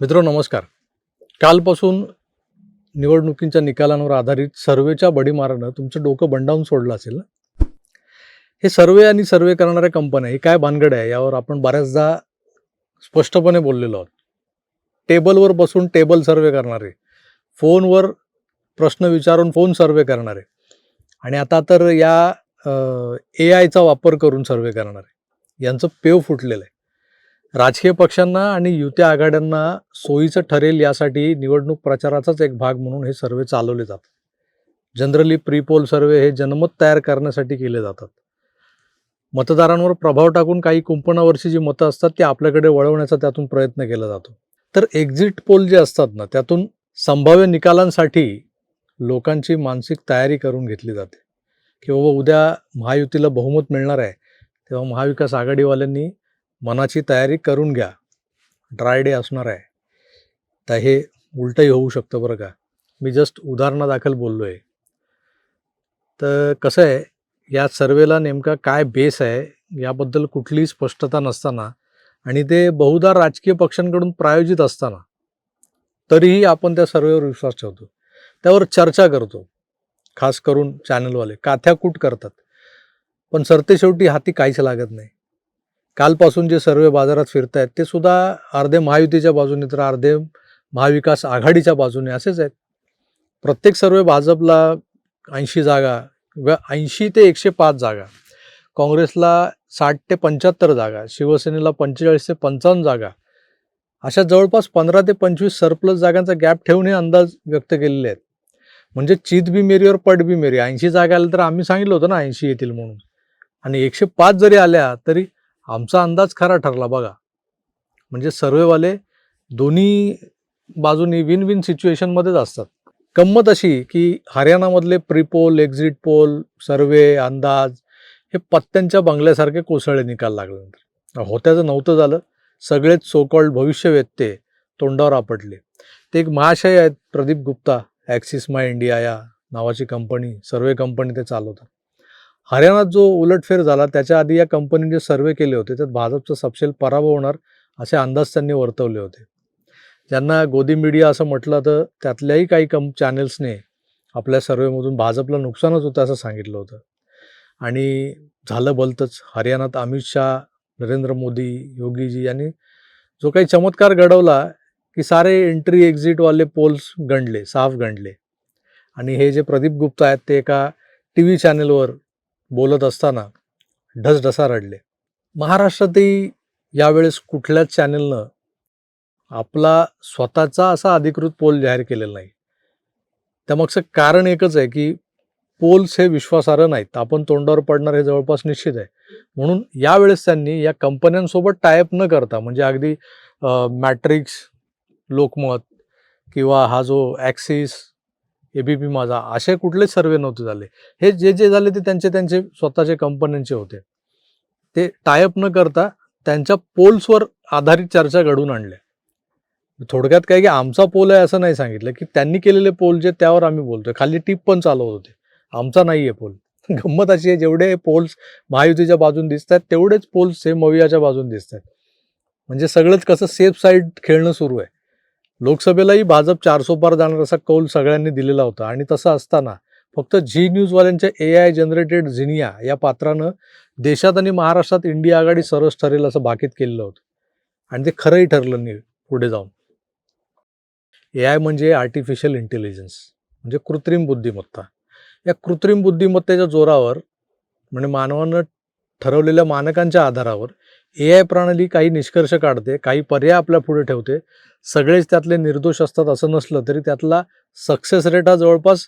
मित्र नमस्कार. कालपासून निवडणुकींच्या निकालांवर आधारित सर्वेच्या बडीमारानं तुमचं डोकं बंडावून सोडलं असेल ना? हे सर्वे आणि सर्वे करणाऱ्या कंपन्या ही काय भानगड आहे यावर आपण बऱ्याचदा स्पष्टपणे बोललेलो आहोत. टेबलवर बसून टेबल सर्वे करणारे फोनवर प्रश्न विचारून फोन सर्वे करणारे आणि आता तर या ए आयचा वापर करून सर्वे करणारे यांचं पेव फुटलेलं आहे. राजकीय पक्षांना आणि युत्या आघाड्यांना सोयीचं ठरेल यासाठी निवडणूक प्रचाराचाच एक भाग म्हणून हे सर्वे चालवले जातात. जनरली प्री पोल सर्वे हे जनमत तयार करण्यासाठी केले जातात. मतदारांवर प्रभाव टाकून काही कुंपणावरची जी मतं असतात ती आपल्याकडे वळवण्याचा त्यातून प्रयत्न केला जातो. तर एक्झिट पोल जे असतात ना त्यातून संभाव्य निकालांसाठी लोकांची मानसिक तयारी करून घेतली जाते. की बाबा उद्या महायुतीला बहुमत मिळणार आहे तेव्हा महाविकास आघाडीवाल्यांनी मनाची तयारी करून घ्या. ड्राय डे असणार आहे. तर हे उलटंही होऊ शकतं बरं का. मी जस्ट उदाहरणादाखल बोललो आहे तर कसं आहे या सर्वेला नेमका काय बेस आहे याबद्दल कुठलीही स्पष्टता नसताना आणि ते बहुधा राजकीय पक्षांकडून प्रायोजित असताना तरीही आपण त्या सर्वेवर विश्वास ठेवतो. त्यावर चर्चा करतो. खास करून चॅनलवाले काथ्याकूट करतात. पण सरतेशेवटी हाती काहीच लागत नाही. कालपासून जे सर्वे बाजारात फिरत आहेत ते सुद्धा अर्धे महायुतीच्या बाजूने तर अर्धे महाविकास आघाडीच्या बाजूने असेच आहेत. प्रत्येक सर्वे भाजपला ऐंशी जागा व ऐंशी ते एकशे पाच जागा काँग्रेसला साठ ते पंच्याहत्तर जागा शिवसेनेला पंचेचाळीस ते पंचावन्न जागा अशा जवळपास पंधरा ते पंचवीस सरप्लस जागांचा गॅप ठेवून हे अंदाज व्यक्त केलेले आहेत. म्हणजे चित बी मेरीवर पट बी मेरी ऐंशी जागा आल्या तर आम्ही सांगितलं होतं ना ऐंशी येतील म्हणून. आणि एकशे पाच जरी आल्या तरी आमचा अंदाज खरा ठरला बघा. म्हणजे सर्वेवाले दोन्ही बाजूनी विन विन सिच्युएशनमध्येच असतात. गंमत अशी की हरियाणामधले प्रीपोल एक्झिट पोल सर्वे अंदाज हे पत्त्यांच्या बंगल्यासारखे कोसळले निकाल लागल्यानंतर. होत्याचं नव्हतं झालं. सगळेच सोकॉल्ड भविष्यवेत्ते तोंडावर आपटले. ते एक महाशय आहेत Pradeep Gupta Axis My India या नावाची कंपनी सर्वे कंपनी ते चालवतात. हरियाणात जो उलटफेर झाला त्याच्या आधी या कंपनीने सर्वे केले होते त्यात भाजपचा सपशेल पराभव होणार असे अंदाज त्यांनी वर्तवले होते. ज्यांना गोदी मीडिया असं म्हटलं तर त्यातल्याही काही कम चॅनल्सने आपल्या सर्वेमधून भाजपला नुकसानच होतं असं सांगितलं होतं. आणि झालं भलतंच हरियाणात अमित शहा नरेंद्र मोदी योगीजी यांनी जो काही चमत्कार घडवला की सारे एंट्री एक्झिटवाले पोल्स गणले साफ गणले आणि हे जे प्रदीप गुप्ता आहेत ते एका टी व्ही चॅनलवर बोलत असताना ढसढसा रडले. महाराष्ट्रातही यावेळेस कुठल्याच चॅनलनं आपला स्वतःचा असा अधिकृत पोल जाहीर केलेला नाही. त्यामागचं कारण एकच आहे की पोल्स हे विश्वासार्ह नाहीत. आपण तोंडावर पडणार हे जवळपास निश्चित आहे. म्हणून यावेळेस त्यांनी या कंपन्यांसोबत टायअप न करता म्हणजे अगदी मॅट्रिक्स लोकमत किंवा हा जो ॲक्सिस ए बी पी माझा असे कुठलेच सर्वे नव्हते झाले. हे जे जे झाले ते त्यांचे त्यांचे स्वतःचे कंपन्यांचे होते. ते टायअप न करता त्यांच्या पोल्सवर आधारित चर्चा घडवून आणल्या. थोडक्यात काय की आमचा पोल आहे असं नाही सांगितलं की त्यांनी केलेले पोल जे त्यावर आम्ही बोलतोय. खाली टीप पण चालवत होते. आमचा नाही आहे पोल गंमत अशी आहे जेवढे पोल्स महायुतीच्या बाजून दिसत आहेत तेवढेच पोल्स हे मवियाच्या बाजून दिसत आहेत म्हणजे सगळंच कसं सेफ साईड खेळणं सुरू आहे. लोकसभेलाही भाजप चारसो पार जाणार असा कौल सगळ्यांनी दिलेला होता. आणि तसं असताना फक्त झी न्यूजवाल्यांच्या ए आय जनरेटेड झिनिया या पात्रानं देशात आणि महाराष्ट्रात इंडिया आघाडी सरस ठरेल असं भाकीत केलेलं होतं. आणि ते खरंही ठरलं नाही पुढे जाऊन. ए आय म्हणजे आर्टिफिशियल इंटेलिजन्स म्हणजे कृत्रिम बुद्धिमत्ता. या कृत्रिम बुद्धिमत्तेच्या जोरावर म्हणजे मानवानं ठरवलेल्या मानकांच्या आधारावर ए आय प्रणाली काही निष्कर्ष काढते काही पर्याय आपल्या पुढे ठेवते. सगळेच त्यातले निर्दोष असतात असं नसलं तरी त्यातला सक्सेस रेट हा जवळपास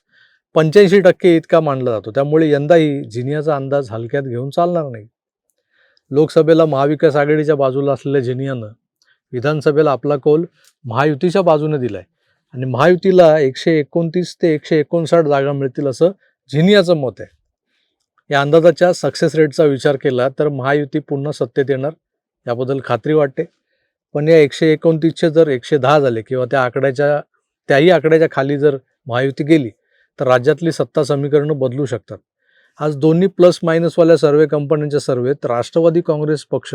पंच्याऐंशी टक्के इतका मानला जातो. त्यामुळे यंदाही जिनियाचा अंदाज हलक्यात घेऊन चालणार नाही. लोकसभेला महाविकास आघाडीच्या बाजूला असलेल्या जिनियानं विधानसभेला आपला कौल महायुतीच्या बाजूने दिलाय. आणि महायुतीला एकशे एकोणतीस ते एकशे एकोणसाठ जागा मिळतील असं झिनियाचं मत आहे. या अंदाजाच्या सक्सेस रेटचा विचार केला तर महायुती पुन्हा सत्तेत येणार याबद्दल खात्री वाटते. पण या एकशे एकोणतीसचे जर एकशे दहा झाले किंवा त्या आकड्याच्या त्याही आकड्याच्या खाली जर महायुती गेली तर राज्यातली सत्ता समीकरणं बदलू शकतात. आज दोन्ही प्लस मायनसवाल्या सर्वे कंपन्यांच्या सर्वेत राष्ट्रवादी काँग्रेस पक्ष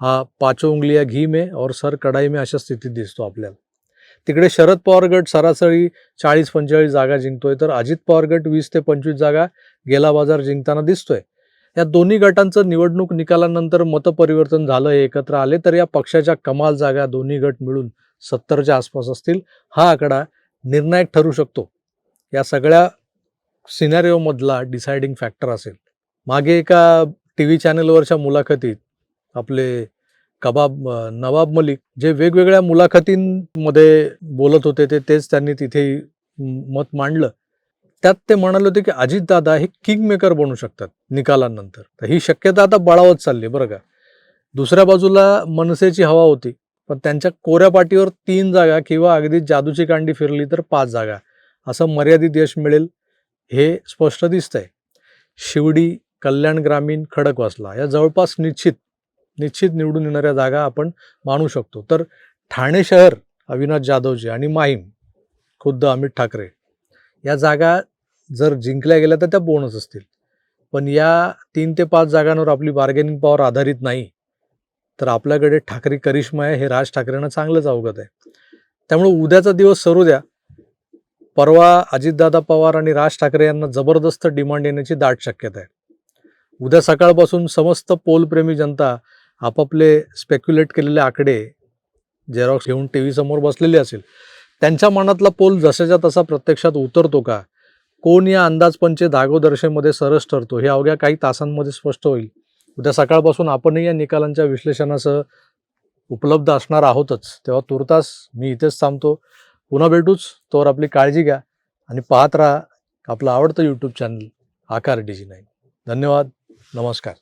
हा पाचो उंगलिया घी मे और सर कढाई मे अशा स्थितीत दिसतो आपल्याला. तिकडे शरद पवार गट सरासरी चाळीस पंचेचाळीस जागा जिंकतोय तर अजित पवार गट वीस ते पंचवीस जागा गेला बाजार जिंकताना दिसतोय. या दोन्ही गटांचं निवडणूक निकालानंतर मतपरिवर्तन झालं हे एकत्र आले तर या पक्षाच्या कमाल जागा दोन्ही गट मिळून सत्तरच्या आसपास असतील हा आकडा निर्णायक ठरू शकतो. या सगळ्या सिनॅरिओमधला डिसाइडिंग फॅक्टर असेल. मागे एका टी व्ही चॅनलवरच्या मुलाखतीत आपले कबाब नवाब मलिक जे वेगवेगळ्या मुलाखतींमध्ये बोलत होते ते तेच त्यांनी तिथे मत मांडलं. त्यात ते म्हणाले होते की अजितदादा हे किंग मेकर बनू शकतात निकालानंतर. तर ही शक्यता आता बळावत चालली बरं का. दुसऱ्या बाजूला मनसेची हवा होती पण त्यांच्या कोऱ्या पाटीवर तीन जागा किंवा अगदी जादूची कांडी फिरली तर पाच जागा. असं मर्यादित यश मिळेल हे स्पष्ट दिसतंय. शिवडी कल्याण ग्रामीण खडकवासला. या जवळपास निश्चित निश्चित निवडून येणाऱ्या जागा आपण मानू शकतो. तर ठाणे शहर अविनाश जाधवजी आणि माहीम खुद्द अमित ठाकरे या जागा जर जिंकल्या गेल्या तर त्या बोनस असतील. पण या तीन ते पाच जागांवर आपली बार्गेनिंग पॉवर आधारित नाही तर आपल्याकडे ठाकरे करिश्मा आहे हे राज ठाकरेंना चांगलंच अवगत आहे. त्यामुळे उद्याचा दिवस सरू द्या. परवा अजितदादा पवार आणि राज ठाकरे यांना जबरदस्त डिमांड येण्याची दाट शक्यता आहे. उद्या सकाळपासून समस्त पोलप्रेमी जनता आपापले स्पेक्युलेट केलेले आकडे झेरॉक्स घेऊन टी व्ही समोर बसलेले असेल त्यांच्या मनातला पोल जसेच्या तसा प्रत्यक्षात उतरतो का? कोण या अंदाजपंचे धागोदर्शेमध्ये सरस ठरतो? हे अवघ्या काही तासांमध्ये स्पष्ट होईल. उद्या सकाळपासून आपणही या निकालांच्या विश्लेषणासह उपलब्ध असणार आहोतच. तेव्हा तुर्तास मी इथेच थांबतो. पुन्हा भेटूच. तोवर आपली काळजी घ्या आणि पाहत राहा आपलं आवडतं YouTube channel Aakar DG nine धन्यवाद. नमस्कार.